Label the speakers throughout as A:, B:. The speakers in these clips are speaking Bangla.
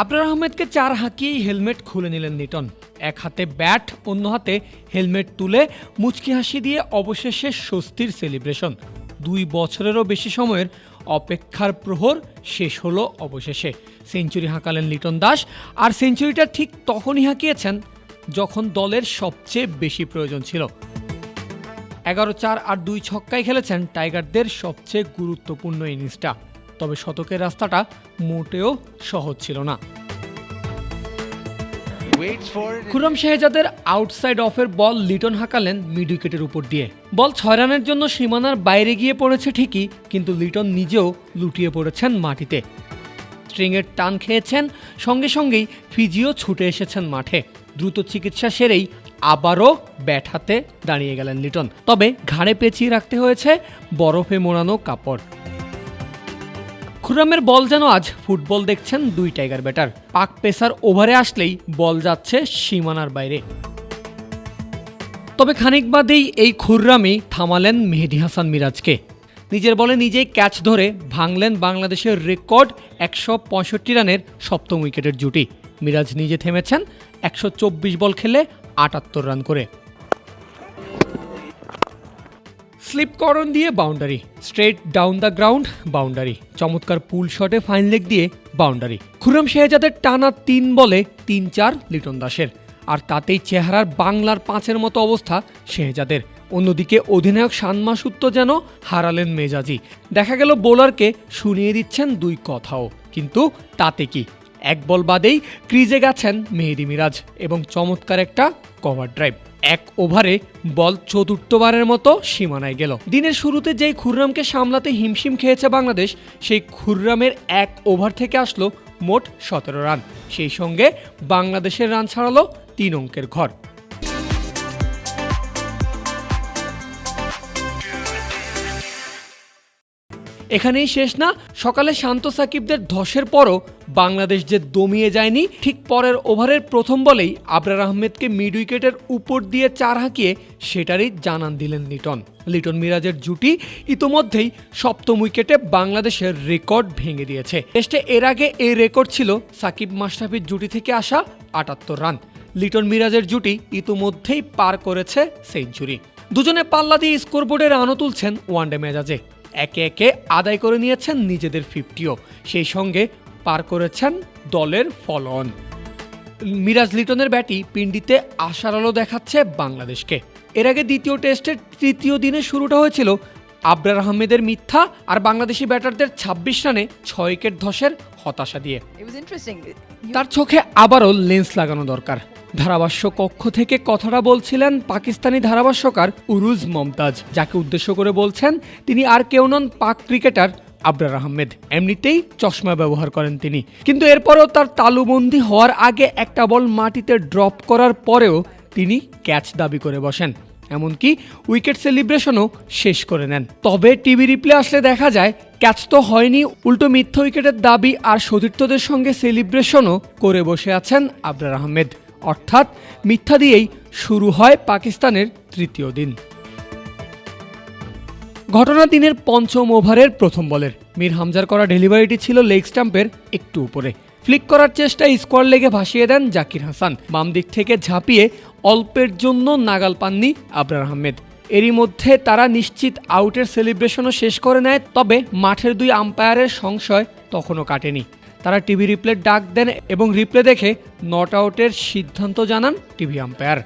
A: আবরার আহমেদকে চার হাঁকিয়েই হেলমেট খুলে নিলেন লিটন এক হাতে ব্যাট, অন্য হাতে হেলমেট তুলে মুচকি হাসি দিয়ে অবশেষে স্বস্তির সেলিব্রেশন। দুই বছরেরও বেশি সময়ের অপেক্ষার প্রহর শেষ হলো অবশেষে। সেঞ্চুরি হাঁকালেন লিটন দাস, আর সেঞ্চুরিটা ঠিক তখনই হাঁকিয়েছেন যখন দলের সবচেয়ে বেশি প্রয়োজন ছিল। এগারো চার আর দুই ছক্কায় খেলেছেন টাইগারদের সবচেয়ে গুরুত্বপূর্ণ ইনিংসটা। তবে শতকের রাস্তাটা মোটেও সহজ ছিল না. খুরম শেহজাদের আউটসাইড অফের বল লিটন হাঁকালেন মিড উইকেটের উপর দিয়ে। বল ছয় রানের জন্য সীমানার বাইরে গিয়ে পড়েছে ঠিকই কিন্তু লিটন নিজেও লুটিয়ে পড়েছেন মাটিতে। স্ট্রিংয়ের টান খেয়েছেন সঙ্গে সঙ্গেই ফিজিও ছুটে এসেছেন মাঠে। দ্রুত চিকিৎসা সেরেই আবারও ব্যাট হাতে দাঁড়িয়ে গেলেন লিটন। তবে ঘাড়ে পেঁচিয়ে রাখতে হয়েছে বরফে মোড়ানো কাপড়। খুররামের বল যেন আজ ফুটবল দেখছেন দুই টাইগার ব্যাটার। পাক পেসার ওভারে আসলেই বল যাচ্ছে সীমানার বাইরে। তবে খানিক বাদেই এই খুররামই থামালেন মেহেদি হাসান মিরাজকে। নিজের বলে নিজেই ক্যাচ ধরে ভাঙলেন বাংলাদেশের রেকর্ড একশো পঁয়ষট্টি রানের সপ্তম উইকেটের জুটি। মিরাজ নিজে থেমেছেন একশো চব্বিশ বল খেলে আটাত্তর রান করে। স্লিপ করন দিয়ে boundary straight down the ground boundary চমৎকার পুল শটে ফাইন লেগ দিয়ে বাউন্ডারি খুরম শেহজাদের টানা তিন বলে তিন চার লিটন দাসের। আর তাতেই চেহারার বাংলার পাঁচের মতো অবস্থা শেহজাদের। অন্যদিকে অধিনায়ক সানমাসুত্ত যেন হারালেন মেজাজি দেখা গেল বোলারকে শুনিয়ে দিচ্ছেন দুই কথাও। কিন্তু তাতে কি? এক বল বাদেই ক্রিজে গেছেন মেহেদি মিরাজ এবং চমৎকার একটা কভার ড্রাইভ এক ওভারে বল চতুর্থবারের মতো সীমানায় গেল। দিনের শুরুতে যেই খুররামকে সামলাতে হিমশিম খেয়েছে বাংলাদেশ, সেই খুররামের এক ওভার থেকে আসলো মোট সতেরো রান। সেই সঙ্গে বাংলাদেশের রান ছাড়ালো তিন অঙ্কের ঘর। এখানেই শেষ না, সকালে শান্ত সাকিবদের ধসের পরও বাংলাদেশ যে দমিয়ে যায়নি, ঠিক পরের ওভারের প্রথম বলেই আবরার আহমেদকে মিড উইকেটের উপর দিয়ে চার হাঁকিয়ে সেটারই জানান দিলেন লিটন। লিটন মিরাজের জুটি ইতোমধ্যেই সপ্তম উইকেটে বাংলাদেশের রেকর্ড ভেঙে দিয়েছে। টেস্টে এর আগে এই রেকর্ড ছিল সাকিব মাশরাফির জুটি থেকে আসা আটাত্তর রান। লিটন মিরাজের জুটি ইতোমধ্যেই পার করেছে সেঞ্চুরি। দুজনে পাল্লা দিয়ে স্কোরবোর্ডে রানও তুলছেন ওয়ানডে মেজাজে। একে একে আদায় করে নিয়েছেন নিজেদের ফিফটিও। সেই সঙ্গে পার করেছেন দলের ফলন। মিরাজ লিটনের ব্যাটি পিন্ডিতে আশার আলো দেখাচ্ছে বাংলাদেশকে। এর আগে দ্বিতীয় টেস্টের তৃতীয় দিনে শুরুটা হয়েছিল আবরার আহমেদের মিথ্যা আর বাংলাদেশি ব্যাটারদের ছাব্বিশ রানে ছয় উইকেট ধসের হতাশা দিয়ে। তার চোখে আবারও লেন্স লাগানো দরকার। ধারাভাষ্য কক্ষ থেকে কথাটা বলছিলেন পাকিস্তানি ধারাভাষ্যকার উরুজ মমতাজ, যাকে উদ্দেশ্য করে বলছেন তিনি আর কেউ নন পাক ক্রিকেটার আবরার আহমেদ। এমনিতেই চশমা ব্যবহার করেন তিনি। কিন্তু এরপরও তার তালুবন্দি হওয়ার আগে একটা বল মাটিতে ড্রপ করার পরেও তিনি ক্যাচ দাবি করে বসেন। এমনকি উইকেট সেলিব্রেশনও শেষ করে নেন। তবে টিভি রিপ্লে আসলে দেখা যায়, ক্যাচ তো হয়নি, উল্টো মিথ্যা উইকেটের দাবি আর সতীর্থদের সঙ্গে সেলিব্রেশনও করে বসে আছেন আবরার আহমেদ। অর্থাৎ মিথ্যা দিয়েই শুরু হয় পাকিস্তানের তৃতীয় দিন। ঘটনা দিনের পঞ্চম ওভারের প্রথম বলের। মীর হামজার করা ডেলিভারিটি ছিল লেগ স্টাম্পের একটু উপরে। ফ্লিক করার চেষ্টায় স্কোয়ার লেগে ভাসিয়ে দেন জাকির হাসান। বাম দিক থেকে ঝাঁপিয়ে অল্পের জন্য নাগাল পাননি আবরার আহমেদ। এরই মধ্যে তারা নিশ্চিত আউটের সেলিব্রেশনও শেষ করে নেয়, তবে মাঠের দুই আম্পায়ারের সংশয় তখনও কাটেনি। তারা টিভি রিপ্লের ডাক দেন এবং রিপ্লে দেখে নট আউটের সিদ্ধান্ত জানান টিভি আম্পায়ার।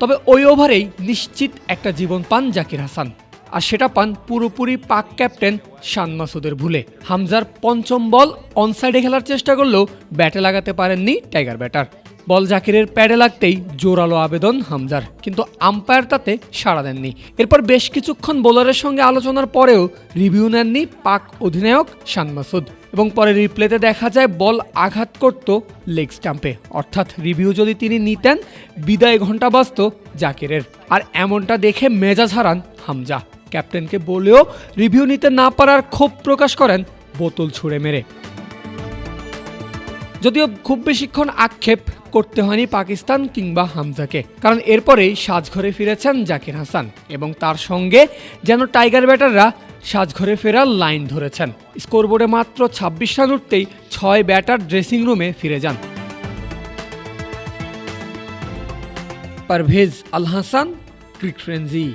A: তবে ওই ওভারেই নিশ্চিত একটা জীবন পান জাকির হাসান। আর সেটা পান পুরোপুরি পাক ক্যাপ্টেন শান মাসুদের ভুলে। হামজার পঞ্চম বল অনসাইডে খেলার চেষ্টা করলেও ব্যাটে লাগাতে পারেননি টাইগার ব্যাটার। বল জাকিরের প্যাডে লাগতেই জোরালো আবেদন হামজার। কিন্তু আম্পায়ার তাতে সাড়া দেননি। এরপর বেশ কিছুক্ষণ বোলারের সঙ্গে আলোচনার পরেও রিভিউ নেননি পাক অধিনায়ক শান মাসুদ। এবং পরে রিপ্লেতে দেখা যায় বল আঘাত করত লেগ স্টাম্পে। অর্থাৎ রিভিউ যদি তিনি নিতেন, বিদায় ঘণ্টা বাজত জাকিরের। আর এমনটা দেখে মেজাজ হারান হামজা। ক্যাপ্টেনকে বলেও রিভিউ নিতে না পারার ক্ষোভ প্রকাশ করেন বোতল ছুঁড়ে মেরে। যদিও খুব বেশিক্ষণ আক্ষেপ করতে হয়নি পাকিস্তান কিংবা হামজাকে। কারণ এরপরেই সাজঘরে ফিরেছেন জাকির হাসান এবং তার সঙ্গে যেন টাইগার ব্যাটাররা সাজঘরে ফেরার লাইন ধরেছেন। স্কোরবোর্ডে মাত্র ছাব্বিশ রান উঠতেই ছয় ব্যাটার ড্রেসিং রুমে ফিরে যান। Parvez Al Hasan, cric frenzy